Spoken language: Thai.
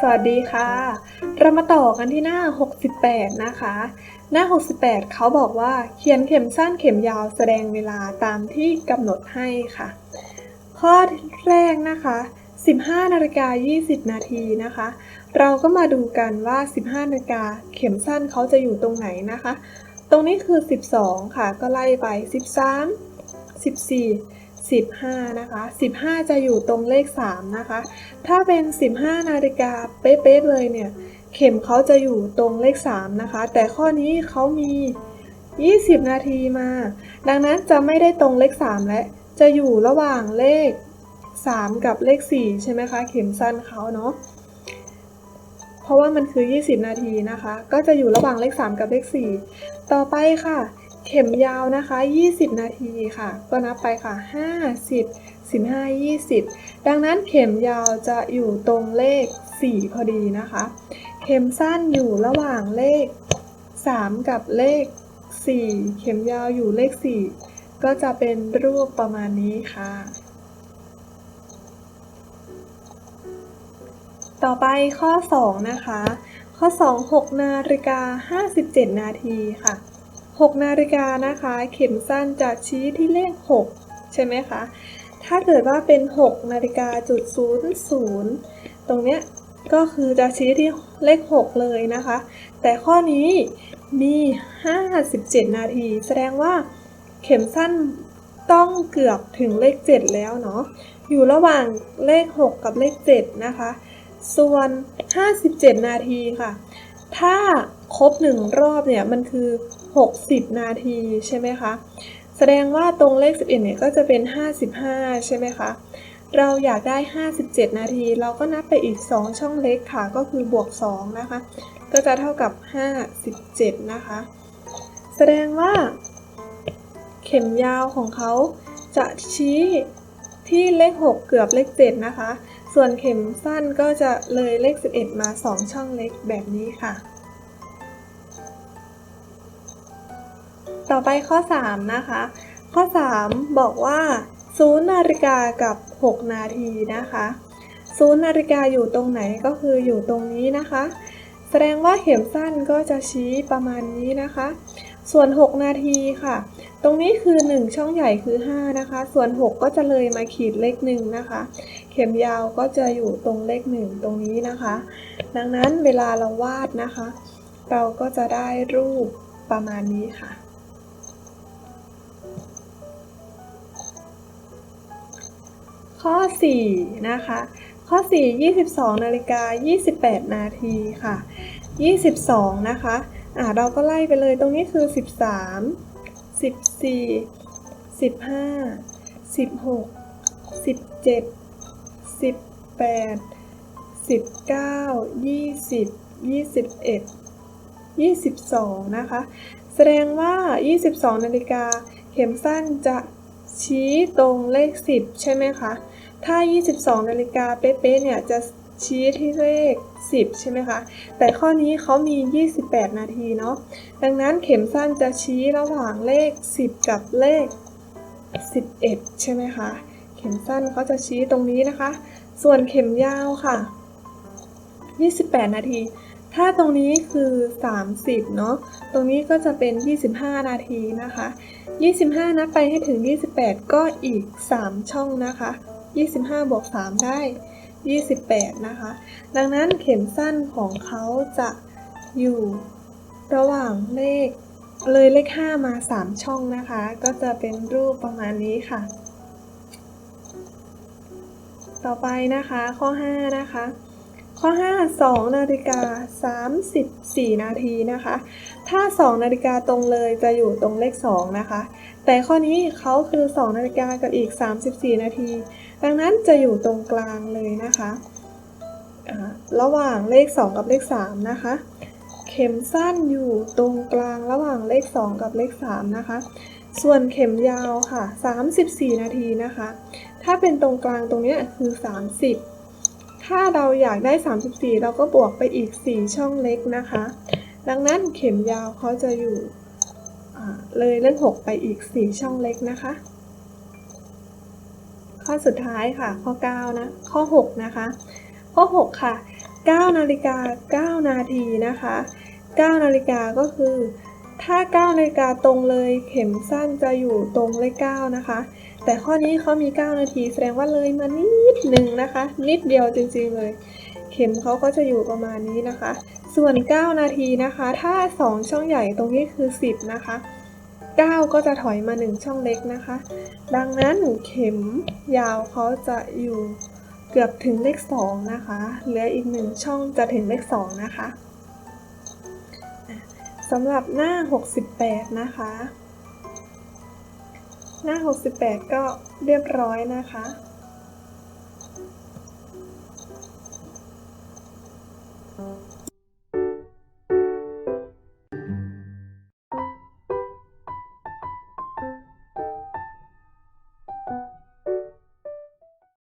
สวัสดีค่ะ เรามาต่อกันที่หน้า 68 นะคะ หน้า 68 เขาบอกว่าเขียนเข็มสั้นเข็มยาวแสดงเวลาตามที่กำหนดให้ค่ะ ข้อแรกนะคะ 15นาฬิกา20 นาทีนะคะ เราก็มาดูกันว่า 15นาฬิกาเข็มสั้นเขาจะอยู่ตรงไหนนะคะ ตรงนี้คือ 12 ค่ะ ก็ไล่ไป 13 14 15 นะคะ 15 จะอยู่ตรงเลข 3 นะคะ ถ้าเป็น 15 นาฬิกาเป๊ะๆเลยเนี่ย เข็มเขาจะอยู่ตรงเลข 3 นะคะ แต่ข้อนี้เขามี 20 นาทีมา ดังนั้นจะไม่ได้ตรงเลข 3 และ จะอยู่ระหว่างเลข 3 กับเลข 4 ใช่ไหมคะ เข็มสั้นเขาเนาะ เพราะว่ามันคือ 20 นาทีนะคะ ก็จะอยู่ระหว่างเลข 3 กับเลข 4 ต่อไปค่ะ เข็มยาวนะคะ 20 นาทีค่ะ ก็นับไปค่ะ 50 15 20 ดังนั้นเข็มยาวจะอยู่ตรงเลข 4 พอดีนะคะ เข็มสั้นอยู่ระหว่างเลข 3 กับเลข 4 เข็มยาวอยู่เลข 4 ก็จะเป็นรูปประมาณนี้ค่ะ ต่อไปข้อ 2 นะคะ ข้อ 2 6 นาฬิกา 57 นาทีค่ะ 6 นาฬิกานะคะ เข็มสั้นจะชี้ที่เลข 6 ใช่ไหมคะ ถ้าเกิดว่าเป็น 6 นาฬิกาจุด00ตรงเนี้ยก็คือจะชี้ที่เลข 6 เลยนะคะ แต่ข้อนี้มี 57 นาที แสดงว่าเข็มสั้นต้องเกือบถึงเลข 7 แล้วเนาะ อยู่ระหว่างเลข 6 กับเลข 7 นะคะ ส่วน 57 นาทีค่ะ ถ้า ครบ1รอบเนี่ยมันคือ 60 นาทีใช่ไหมคะ แสดงว่าตรงเลข 11เนี่ยก็จะเป็น 55 ใช่ไหมคะ เราอยากได้ 57 นาที เราก็นับไปอีก 2 ช่องเล็กค่ะ ก็คือบวก 2 นะคะ ก็จะเท่ากับ 57 นะคะ แสดงว่า เข็มยาวของเขาจะชี้ที่เลข 6 เกือบเลข 7 นะคะ ส่วนเข็มสั้นก็จะเลยเลข 11 มา 2 ช่องเล็กแบบนี้ค่ะ ต่อไปข้อ 3 นะคะ ข้อ 3 บอกว่า0นาฬิกากับ 6 นาทีนะคะ0นาฬิกาอยู่ตรงไหนก็คืออยู่ตรงนี้นะคะ แสดงว่าเข็มสั้นก็จะชี้ประมาณนี้นะคะ ส่วน 6 นาทีค่ะ ตรงนี้คือ 1 ช่องใหญ่คือ 5 นะคะ ส่วน 6 ก็จะเลยมาขีดเลข1นะคะ เข็มยาวก็จะอยู่ตรงเลข 1 ตรงนี้นะคะ ดังนั้นเวลาเราวาดนะคะ เราก็จะได้รูปประมาณนี้ค่ะ ข้อ 4 นะคะ ข้อ 4 22นาฬิกา28 นาทีค่ะ 22 นะคะอ่าเราก็ไล่ไปเลยตรงนี้คือ 13 14 15 16 17 18 19 20 21 22 นะคะ แสดงว่า 22 นาฬิกาเข็มสั้นจะ ชี้ตรงเลข 10 ใช่ไหมคะ ถ้า 22 นาฬิกาเป๊ะๆเนี่ยจะชี้ที่เลข 10 ใช่ไหมคะ แต่ข้อนี้เขามี 28 นาทีเนาะ ดังนั้นเข็มสั้นจะชี้ระหว่างเลข 10 กับเลข 11 ใช่ไหมคะ เข็มสั้นเขาจะชี้ตรงนี้นะคะ ส่วนเข็มยาวค่ะ 28 นาที ถ้าตรงนี้คือ 30 เนาะ ตรงนี้ก็จะเป็น 25 นาทีนะคะ 25 นับไปให้ถึง 28 ก็อีก 3 ช่องนะคะ 25 บวก 3 ได้ 28 นะคะ ดังนั้นเข็มสั้นของเขาจะอยู่ระหว่างเลขเลยเลข 5 มา 3 ช่องนะคะ ก็จะเป็นรูปประมาณนี้ค่ะ ต่อไปนะคะข้อ 5 นะคะ ข้อ 5 2 นาฬิกา 34 นาทีนะคะ ถ้า 2 นาฬิกาตรงเลยจะอยู่ตรงเลข 2 นะคะ แต่ข้อนี้เขาคือ 2 นาฬิกากับอีก 34 นาที ดังนั้นจะอยู่ตรงกลางเลยนะคะ ระหว่างเลข 2 กับเลข 3 นะคะ เข็มสั้นอยู่ตรงกลางระหว่างเลข 2 กับเลข 3 นะคะ ส่วนเข็มยาวค่ะ 34 นาทีนะคะ ถ้าเป็นตรงกลางตรงเนี้ยคือ 30 ถ้าเราอยากได้ 34 เราก็บวกไปอีก 4 ช่องเล็กนะคะ ดังนั้นเข็มยาวเขาจะอยู่เลยเลข6ไปอีก 4 ช่องเล็กนะคะ ข้อสุดท้ายค่ะ ข้อ 9 นะ ข้อ 6 นะคะ ข้อ 6 ค่ะ 9 นาฬิกา 9 นาทีนะคะ 9 นาฬิกาก็คือ ถ้า 9 นาฬิกาตรงเลย เข็มสั้นจะอยู่ตรงเลข 9 นะคะ แต่ข้อนี้เขามี 9 นาที แสดงว่าเลยมานิดหนึ่งนะคะ นิดเดียวจริงๆเลย เข็มเขาก็จะอยู่ประมาณนี้นะคะ ส่วน 9 นาทีนะคะ ถ้า 2 ช่องใหญ่ตรงนี้คือ 10 นะคะ 9 ก็จะถอยมา 1 ช่องเล็กนะคะ ดังนั้นเข็มยาวเขาจะอยู่เกือบถึงเลข 2 นะคะเหลืออีก 1 ช่องจะถึงเลข 2 นะคะอะสำหรับหน้า 68 นะคะ หน้า 68 ก็เรียบร้อยนะคะค